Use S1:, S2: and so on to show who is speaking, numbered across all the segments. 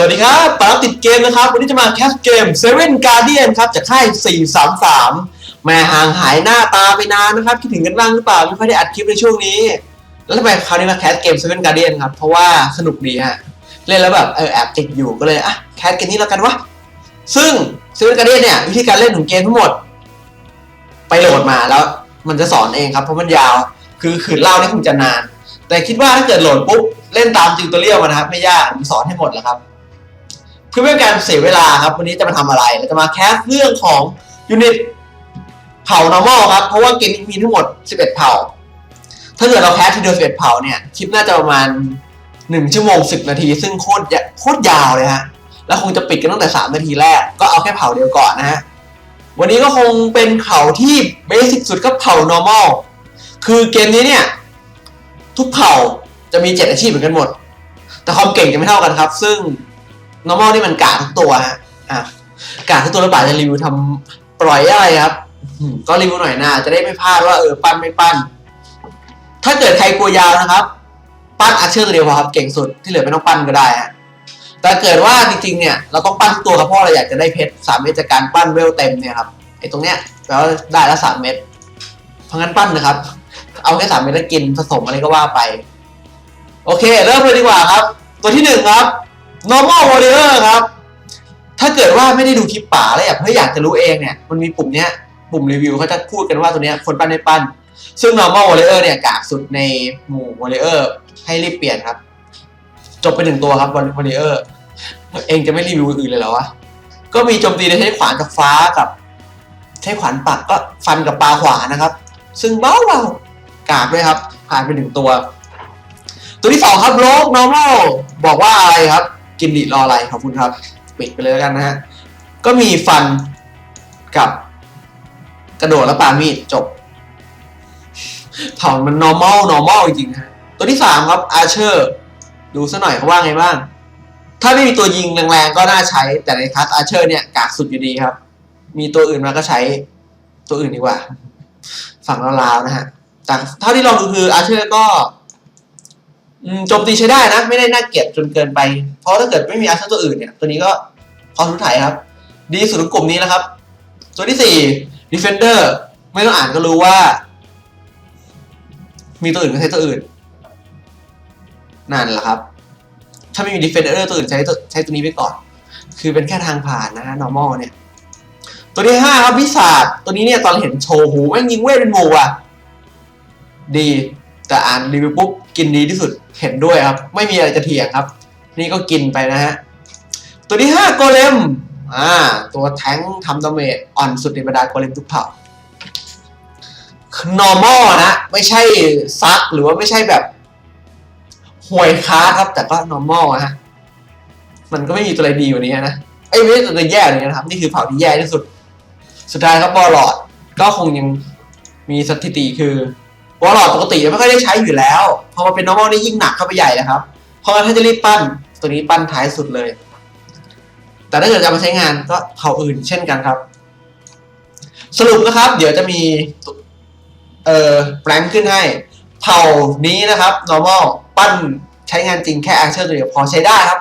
S1: สวัสดีครับปาติดเกมนะครับ วันนี้จะมาแคสเกม Seven Guardian ครับจากค่าย 433 แม่ห่างหายหน้าตาไปนานนะครับ คิดถึงกันบ้างหรือเปล่า ไม่ค่อยได้อัดคลิปในช่วงนี้ แล้วทำไมคราวนี้มาแคสเกม Seven Guardian ครับ เพราะว่าสนุกดีฮะ เล่นแล้วแบบเออแอบติดอยู่ก็เลยอะแคสเกมนี้แล้วกันวะ ซึ่ง Seven Guardian เนี่ยวิธีการเล่นของเกมทั้งหมด ไปโหลดมาแล้ว มันจะสอนเองครับเพราะมันยาว คือขืนเล่านี่คงจะนาน แต่คิดว่าถ้าเกิดโหลดปุ๊บเล่นตามติวตอเรียลมานะครับไม่ยากผมสอนให้หมดแล้วครับ เพื่อไม่ให้การเสียเวลาครับ วันนี้จะมาทำอะไรเราจะมาแคสเรื่องของยูนิตเผ่า normal ครับ เพราะว่าเกมนี้มีทั้งหมด 11 เผ่า ถ้าเกิดเราแคสทีเดียว11 เผ่าเนี่ย คลิปน่าจะประมาณ 1 ชั่วโมง 10 นาที ซึ่งโคตรโคตรยาวเลยฮะ แล้วคงจะปิดกันตั้งแต่ 3 นาทีแรก ก็เอาแค่เผ่าเดียวก่อนนะฮะ วันนี้ก็คงเป็นเผ่าที่เบสิกสุดก็เผ่า normal คือเกมนี้เนี่ย ทุกเผ่าจะมี 7 อาชีพเหมือนกันหมด แต่ความเก่งจะไม่เท่ากันครับ ซึ่ง normal นี่มันกาทุกตัวฮะอะกาทุกตัวแล้วป่าจะรีวิวทำปล่อยอะไรครับก็รีวิวหน่อยนะจะได้ไม่พลาดว่าเออปั้นไม่ปั้น ถ้าเกิดใครกลัวยาวนะครับ ปั้นอาเชอร์ตัวเดียวพอครับเก่งสุดที่เหลือไม่ต้องปั้นก็ได้ฮะแต่เกิดว่าจริงๆเนี่ยเราต้องปั้นตัวครับเพราะเราอยากจะได้เพชรสามเม็ดจากการปั้นเวลเต็มเนี่ยครับไอ้ตรงเนี้ยแปลว่าได้ละสามเม็ดเพราะงั้นปั้นนะครับ เอาแค่สามเม็ดแล้วกินผสมอะไรก็ว่าไป โอเค เริ่มเลยดีกว่าครับ ตัวที่หนึ่งครับ normal warrior ครับ ถ้าเกิดว่าไม่ได้ดูคลิปป่าแล้วอยากเฮ้ยอยากจะรู้เองเนี่ย มันมีปุ่มเนี้ย ปุ่มรีวิวเขาจะพูดกันว่าตัวเนี้ยคนปั้นไม่ปั้น ซึ่ง normal warrior เนี่ยกากสุดในหมู่ warrior ให้รีบเปลี่ยนครับ จบไปหนึ่งตัวครับ warrior เองจะไม่รีวิวอื่นเลยเหรอวะ ก็มีโจมตีโดยใช้ขวานกับฟ้ากับ ใช้ขวานปักก็ฟันกับปลาขวานะครับ ซึ่งเบาเบากากด้วยครับผ่านไปหนึ่งตัว ตัวที่สองครับโลก normal บอกว่าอะไรครับ กินดิรออะไรขอบคุณครับ ปิดไปเลยแล้วกันนะฮะ ก็มีฟันกับกระโดดและปามีดจบเผ่ามัน normal normal จริงๆฮะตัวที่สามครับ archer ดูซะหน่อยเขาว่าไงบ้าง ถ้าไม่มีตัวยิงแรงๆก็น่าใช้ แต่ในคลาส archer เนี่ยกากสุดอยู่ดีครับ มีตัวอื่นมาก็ใช้ตัวอื่นดีกว่า ฝั่งลาวๆนะฮะ แต่เท่าที่ลองดูคือ archer ก็ โจมตีใช้ได้นะ ไม่ได้น่าเกลียดจนเกินไป เพราะถ้าเกิดไม่มีอาร์เซอร์ตัวอื่นเนี่ย ตัวนี้ก็พอทุกถ่ายครับ ดีสุดของกลุ่มนี้นะครับ ตัวที่สี่ Defender ไม่ต้องอ่านก็รู้ว่า มีตัวอื่นก็ใช้ตัวอื่น นั่นแหละครับ ถ้าไม่มี Defender ตัวอื่นใช้ใช้ตัวนี้ไปก่อน คือเป็นแค่ทางผ่านนะฮะ normal เนี่ย ตัวที่ห้าครับวิสาดตัวนี้เนี่ยตอนเห็นโชว์หูแม่งยิงเวทเป็นหมู่อะดี แต่อ่านรีวิวปุ๊บ กินดีที่สุดเห็นด้วยครับ ไม่มีอะไรจะเถียงครับ นี่ก็กินไปนะฮะ ตัวที่ห้าโกเลมอ่าตัวแท้งทำดาเมจอ่อนสุดในบรรดาโกเลมทุกเผ่า normal นะไม่ใช่ซักหรือว่าไม่ใช่แบบห่วยค้าครับ แต่ก็ normal ฮะมันก็ไม่มีตัวอะไรดีกว่านี้นะไอ้ไม่ใช่ตัวแย่เลยนะครับ นี่คือเผ่าที่แย่ที่สุด สุดท้ายครับบอลลอดก็คงยังมีสถิติคือ วอลลอดปกติไม่ค่อยได้ใช้อยู่แล้ว พอมาเป็น normal นี่ยิ่งหนักเข้าไปใหญ่เลยครับ เพราะงั้นถ้าจะรีบปั้น ตัวนี้ปั้นท้ายสุดเลย แต่ถ้าเกิดจะมาใช้งานก็เผ่าอื่นเช่นกันครับ สรุปนะครับ เดี๋ยวจะมี เอ่อแปลงขึ้นให้ เผ่านี้นะครับ normal ปั้นใช้งานจริงแค่ archer ตัวเดียวพอใช้ได้ครับ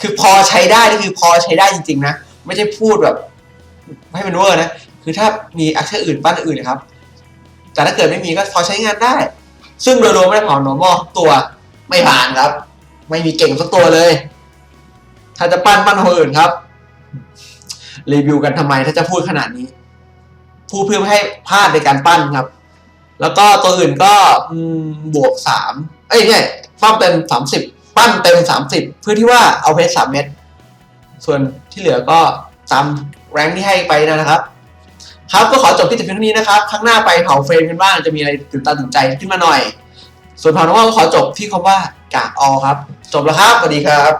S1: คือพอใช้ได้นี่คือพอใช้ได้จริงๆนะ ไม่ใช่พูดแบบให้มันเวอร์นะ คือถ้ามี archer อื่นปั้นอื่นนะครับ แต่ถ้าเกิดไม่มีก็พอใช้งานได้ ซึ่งโดยรวมไม่ได้ผา normal ทุกตัวไม่ผ่านครับ ไม่มีเก่งสักตัวเลย ถ้าจะปั้นปั้นคนอื่นครับ รีวิวกันทำไมถ้าจะพูดขนาดนี้ พูดเพื่อไม่ให้พลาดในการปั้นครับ แล้วก็ตัวอื่นก็บวกสามเอ้ยไม่ปั้นเต็มสามสิบปั้นเต็มสามสิบเพื่อที่ว่าเอาเพชรสามเม็ดส่วนที่เหลือก็ตามแรงที่ให้ไปนะครับ ครับก็ขอจบที่จุดเพียงเท่านี้นะครับครั้งหน้าไปเผาเฟรมกันบ้างจะมีอะไรตื่นตาตื่นใจขึ้นมาหน่อย ส่วนเผาน้องว่าก็ขอจบที่คำว่ากากออครับ จบแล้วครับสวัสดีครับ